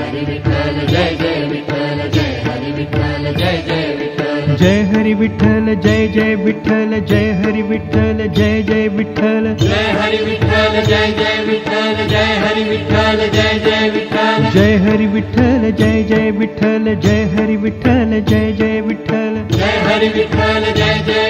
हरी विठ्ठल जय जय विठ्ठल जय हरी विठ्ठल जय जय विठ्ठल जय हरी विठ्ठल जय जय विठ्ठल जय हरी विठ्ठल जय जय विठ्ठल जय हरी विठ्ठल जय जय विठ्ठल जय हरी विठ्ठल जय जय विठ्ठल जय हरी विठ्ठल जय जय विठ्ठल जय हरी विठ्ठल जय जय विठ्ठल जय हरी विठ्ठल जय जय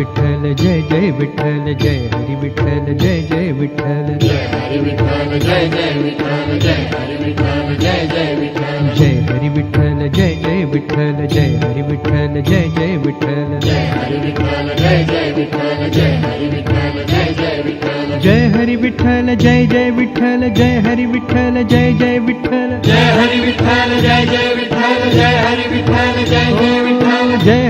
जय हरी विठ्ठल जय जय विठ्ठल जय हरी विठ्ठल जय जय विठ्ठल जय हरी विठ्ठल जय जय विठ्ठल जय हरी विठ्ठल जय जय विठ्ठल जय हरी विठ्ठल जय जय विठ्ठल जय हरी विठ्ठल जय जय विठ्ठल जय हरी विठ्ठल जय जय विठ्ठल जय हरी विठ्ठल जय जय विठ्ठल जय हरी विठ्ठल जय जय विठ्ठल जय हरी विठ्ठल जय जय विठ्ठल जय हरी विठ्ठल जय जय विठ्ठल जय हरी विठ्ठल जय जय विठ्ठल जय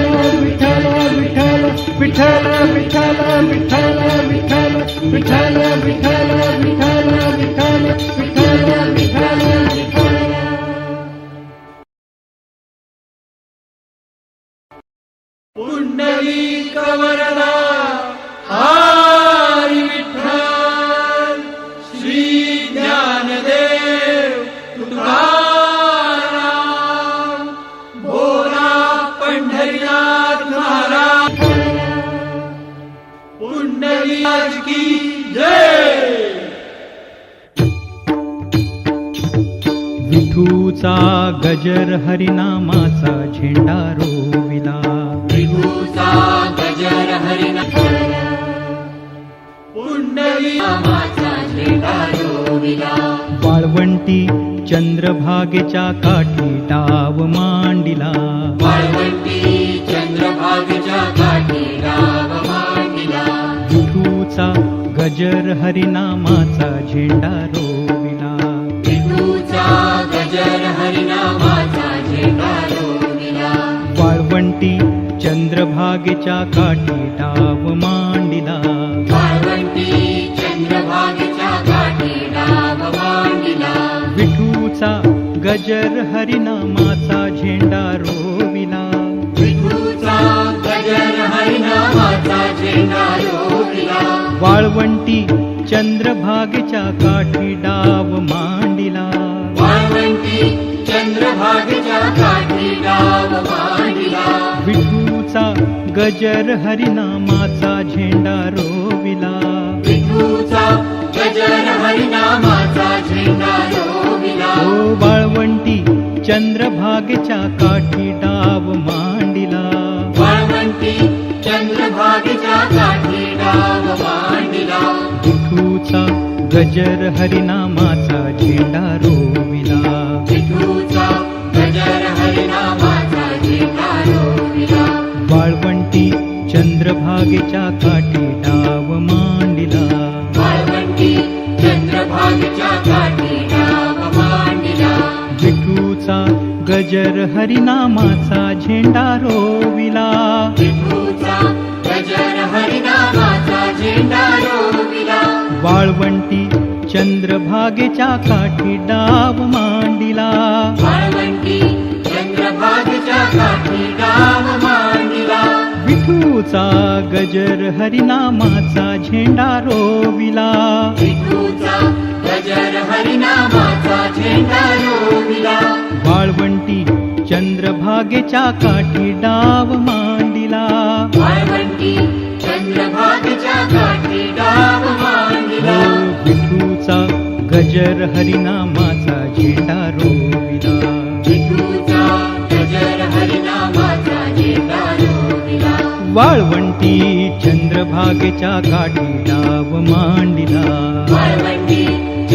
विठ्ठल विठ्ठल विठ्ठल विठ्ठल विठ्ठल विठ्ठल विठ्ठल विठ्ठल विठ्ठल विठ्ठल पुंडलिक वरदा हरी विठ्ठल विठूचा गजर हरिनामाचा झेंडा रोविला. विभूचा गजर वाळवंटी चंद्रभागेच्या काठी डाव मांडिला. वाळवंटी चंद्रभागेच्या काठी मांडिला. गजर हरिनामाचा झेंडा रोविला. विभूचा हरिनामाचा वाळवंटी चंद्रभागेच्या काठी डाव मांडिला. वाळवंटी चंद्रभागेच्या काठी राव मांडिला. विठूचा गजर हरिनामाचा झेंडा रोविला विठूचा गजर हरिनामाचा झेंडा रोविला वाळवंटी चंद्रभागेच्या काठी डाव मांडिला. वाळवंटी चंद्रभागेच्या काठी डाव मांडिला विठूचा गजर हरिनामाचा झेंडा रोविला. विठूचा गजर हरिनामाचा झेंडा रोविला. ओ वाळवंटी चंद्रभागेच्या काठी डाव मांडिला. वाळवंटी चंद्रभागेच्या काठी डाव मांडिला. विठूचा गजर हरिनामाचा झेंडा रोविला. वाळवंटी चंद्रभागेच्या काठी डाव मांडिला. विठूचा गजर हरिनामाचा झेंडा रोविला. वाळवंटी चंद्रभागेच्या काठी डाव मांडिला. विठूचा गजर हरिनामाचा झेंडा रोविला. वाळवंटी चंद्रभागेच्या काठी डाव मांडिला. चंद्रभागेच्या काठी डाव मांडिला. विठूचा गजर हरिनामाचा झेंडा रोविला. विठूचा गजर हरिनामाचा झेंडा रोविला. वाळवंटी चंद्रभागेच्या काठी डाव मांडिला. वाळवंटी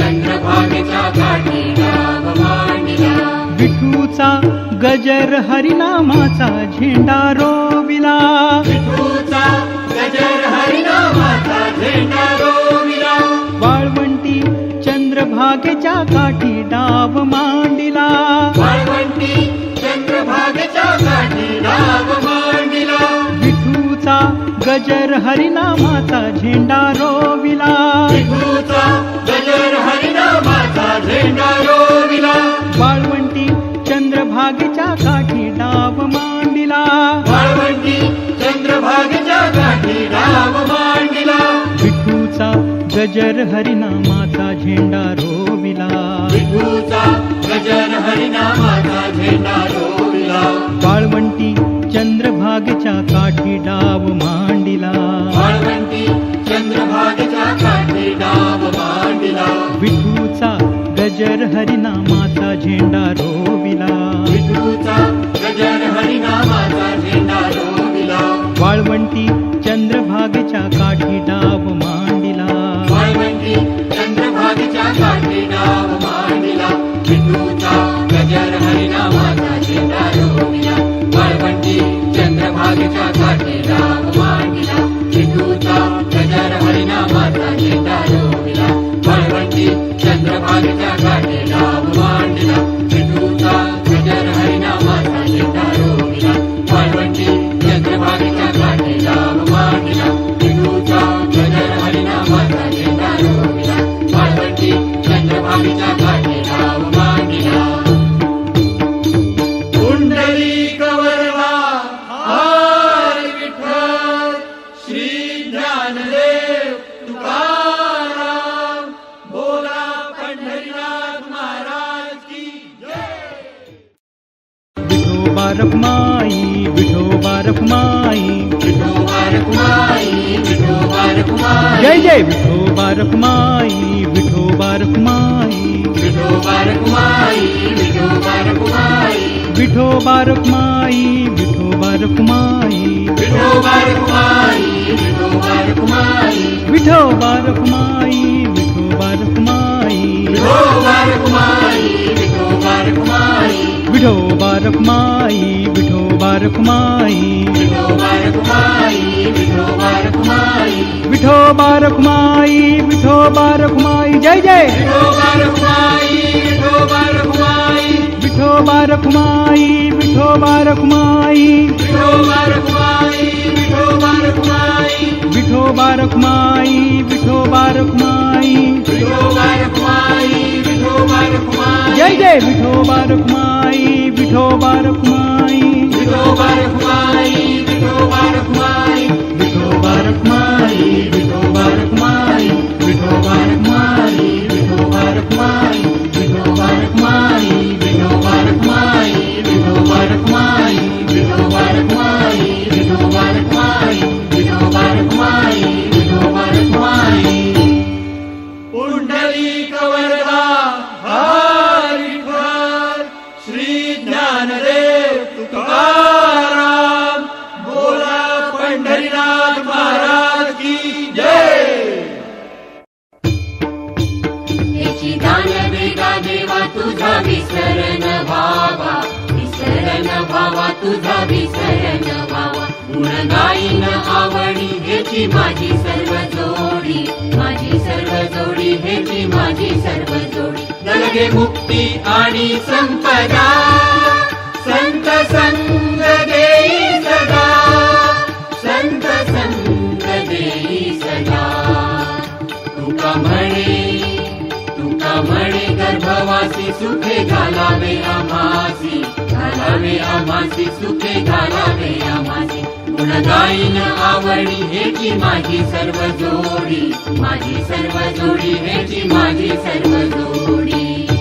चंद्रभागेच्या काठी डाव मांडिला. विठूचा गजर हरिनामाचा झेंडा रोविला. विठूचा गजर हरिनामाचा झेंडा रोविला. वाळवंटी चंद्रभागेच्या काठी डाव मांडिला. वाळवंटी चंद्रभागेच्या काठी डाव मांडिला. विठूचा गजर हरिनामाचा झेंडा रोविला. विठूचा गजर हरिनामाचा झेंडा रोविला. वाळवंटी चंद्रभागेच्या काठी डाव मांडिला गजर हरिनामाचा झेंडा रोविला. विठूचा गजर हरिनामाचा झेंडा रोविला. वाळवंटी चंद्रभागेच्या काठी डाव मांडिला. वाळवंटी चंद्रभागेच्या काठी डाव मांडिला. विठूचा गजर हरिनामाचा झेंडा रोविला. विठूचा गजर हरिनामाचा झेंडा रोविला. वाळवंटी चंद्रभागेच्या काठी डाव चंद्रभागेच्या काठी रखुमाई विठोबा रखुमाई विठोबा रखुमाई विठोबा रखुमाई विठोबा रखुमाई विठोबा रखुमाई विठोबा रखुमाई विठोबा रखुमाई विठोबा रखुमाई विठोबा रखुमाई विठोबा रखुमाई विठोबा रखुमाई विठोबा रखुमाई विठोबा रखुमाई विठोबा रखुमाई जय जय। विठोबा रखुमाई विठोबा रखुमाई विठोबा रखुमाई विठोबा रखुमाई विठोबा रखुमाई विठोबा रखुमाई विठोबा रखुमाई विठोबा रखुमाई विठोबा रखुमाई विठोबा रखुमाई जय जय विठोबा रखुमाई विठोबा रखुमाई विठोबा रखुमाई तुझा विसरण व्हावा. गुण गाईन आवडी ह्याची माझी सर्व जोडी. माझी सर्व जोडी ह्याची माझी सर्व जोडी. नलगे मुक्ती आणि संपदा. संत संग देई सदा. संत संग देई सदा. तुका म्हणे तुका म्हणे गर्भवासी सुखे घालावे आम्हासी घालावे आम्हासी सुखे घालावे आम्हासी गुणगाईन आवडी हेची माझी सर्व जोडी. माझी सर्व जोडी हेची माझी सर्व जोडी.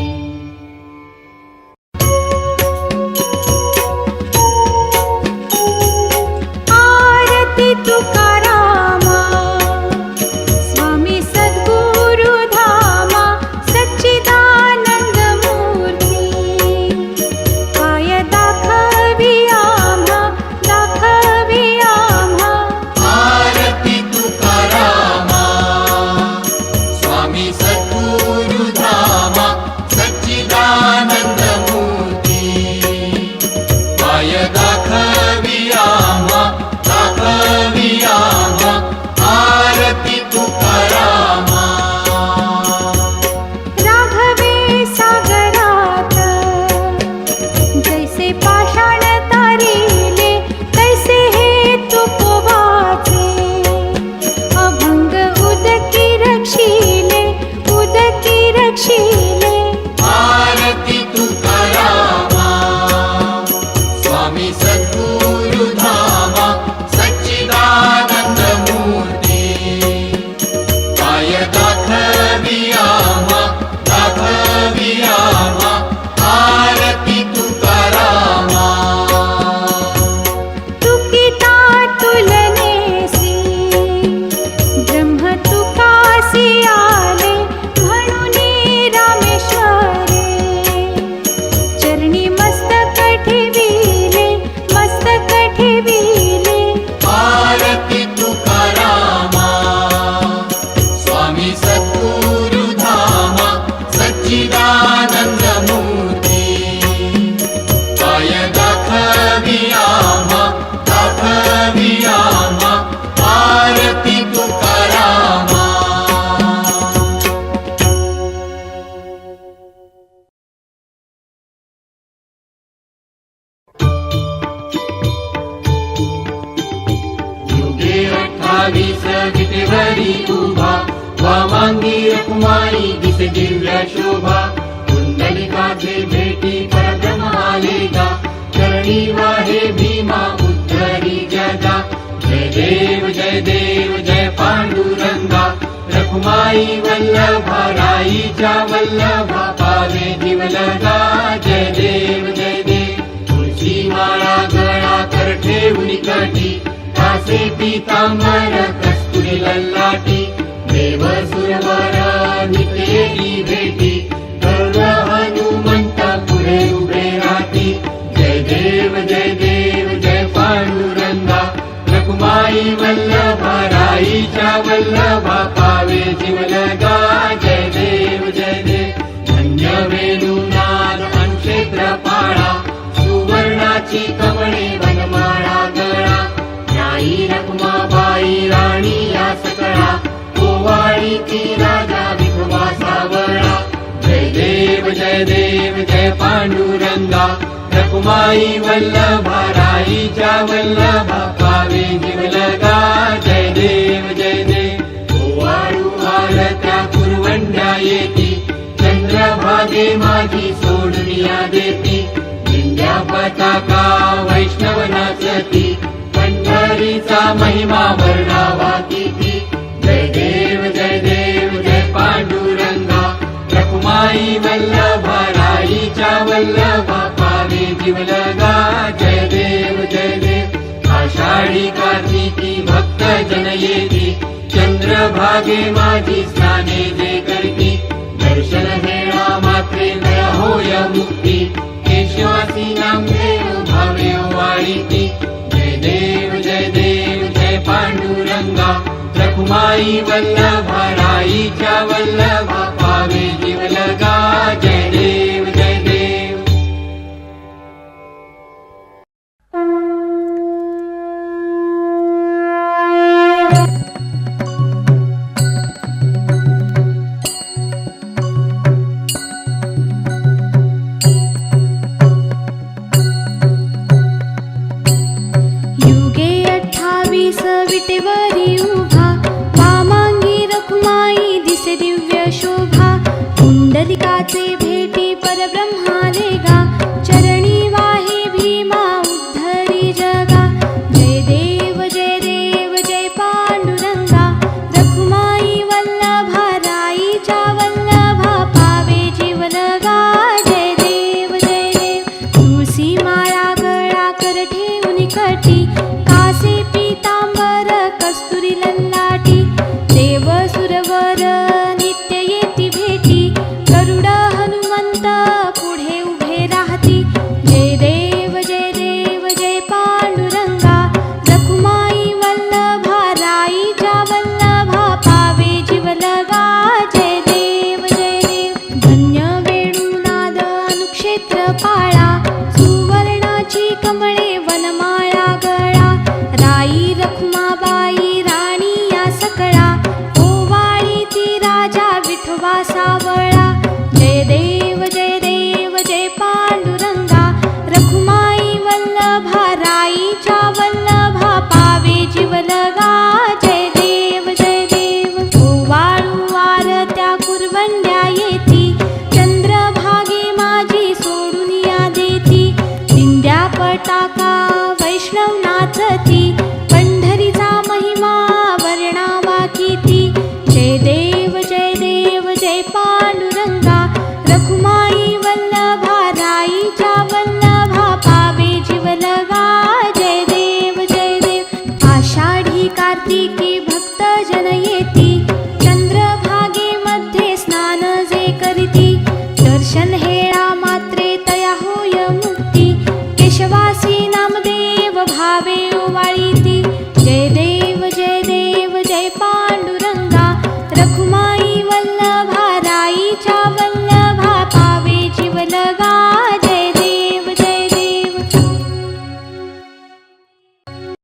अठ्ठावीस विटेवरी उभा वामांगी कुमारी दिसे दिव्य शोभा. कुंडलिकाचे भेटी परब्रह्म आलेगा करणी वाहे भीमा उद्धरी जगा. जय देव जय देव जय पांडुरंगा. रखुमाई वल्लभा राईच्या वल्लभा. पावे दिवलगा जय देव जय देव. तुळशी माळा गळा कर ठेवून कटी. लाटी पितांबर कस्तुरी रखुमाई लल्लाटी. देव सुरवर नितेरी भेटी. गरुड हनुमंत पुढे उभे राहती. जय देव जय देव जय पांडुरंगा. रघुमाई वल्लभा राईच्या वल्लभा पावे जीवलगा. जय देव जय देव. धन्य वेणुनाद क्षेत्र पाळा सुवर्णाची कमळ ओवाळी राजा विठोबा सावळा जय देव जय देव जय पांडुरंगा. रखुमाई वल्लभा राईच्या वल्लभा पावे जिवलगा. जय देव जय देव. ओवाळू आरत्या कुरवंड्या येती. चंद्रभागे माझी सोडनिया देती. दिंड्या पताका वैष्णव नाचती पंढरीचा महिमा वर्णावा किती साई वल्लभा राईच्या वल्लभा पावे दिवलगा जय देव जय देव. आषाढी कार्तिकी भक्त जन येती चंद्रभागे माझी स्थाने जे करती. दर्शन हेळा मात्रे नय होय मुक्ती. केशवासी नाम देव भावे वाळीती माई वल्लभ राई च वल्लभ पावे वे दिव भेटी परब्रह्माले गा चरणी वाहे भीमा उद्धरी जगा। जय देव जय देव जय राईच्या वल्लभा पावे जीवलगा जय देव जय देव। कर ठेवून कटी